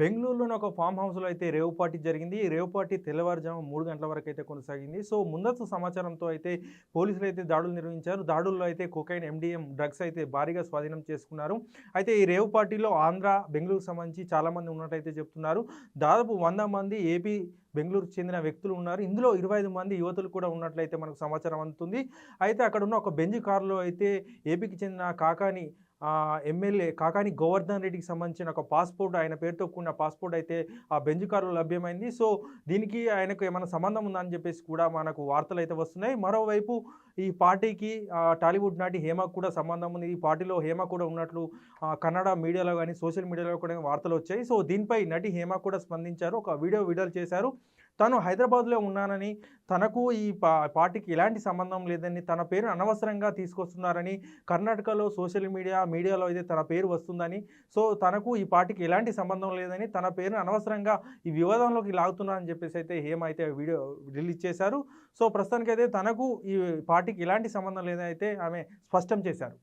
బెంగళూరులోని ఒక ఫామ్ హౌస్లో అయితే రేవ్ పార్టీ జరిగింది. ఈ రేవ్ పార్టీ తెల్లవారుజాము మూడు గంటల వరకు అయితే కొనసాగింది. సో ముందస్తు సమాచారంతో అయితే పోలీసులు అయితే దాడులు నిర్వహించారు. దాడుల్లో అయితే కోకైన్ ఎండిఎం డ్రగ్స్ అయితే భారీగా స్వాధీనం చేసుకున్నారు. అయితే ఈ రేవ్ పార్టీలో ఆంధ్ర బెంగళూరుకు సంబంధించి చాలామంది ఉన్నట్టయితే చెప్తున్నారు. దాదాపు వంద మంది ఏపీ బెంగళూరుకు చెందిన వ్యక్తులు ఉన్నారు. ఇందులో ఇరవై ఐదు మంది యువతులు కూడా ఉన్నట్లయితే మనకు సమాచారం అందుతుంది. అయితే అక్కడ ఉన్న ఒక బెంజ్ కారులో అయితే ఏపీకి చెందిన కాకాని ఎమ్మెల్యే కాకాని గోవర్ధన్ రెడ్డికి సంబంధించిన ఒక పాస్పోర్ట్ ఆయన పేరుతో కూడిన పాస్పోర్ట్ అయితే ఆ బెంజ్ కారులో లభ్యమైంది. సో దీనికి ఆయనకు ఏమైనా సంబంధం ఉందని చెప్పేసి కూడా మనకు వార్తలు అయితే వస్తున్నాయి. మరోవైపు ఈ పార్టీకి టాలీవుడ్ నాటి హేమకు కూడా సంబంధం ఉంది. ఈ పార్టీలో హేమ కూడా ఉన్నట్లు కన్నడ మీడియాలో కానీ సోషల్ మీడియాలో కూడా వార్తలు వచ్చాయి. సో దీనిపై నటి హేమ కూడా స్పందించారు. ఒక వీడియో విడుదల చేశారు. తను హైదరాబాద్లో ఉన్నానని తనకు ఈ పా పార్టీకి ఎలాంటి సంబంధం లేదని తన పేరు అనవసరంగా తీసుకొస్తున్నారని కర్ణాటకలో సోషల్ మీడియా మీడియాలో అయితే తన పేరు వస్తుందని సో తనకు ఈ పార్టీకి ఎలాంటి సంబంధం లేదని తన పేరును అనవసరంగా ఈ వివాదంలోకి లాగుతున్నారని చెప్పేసి అయితే ఏమైతే వీడియో రిలీజ్ చేశారు. సో ప్రస్తుతానికైతే తనకు ఈ పార్టీకి ఎలాంటి సంబంధం లేదని అయితే ఆమె స్పష్టం చేశారు.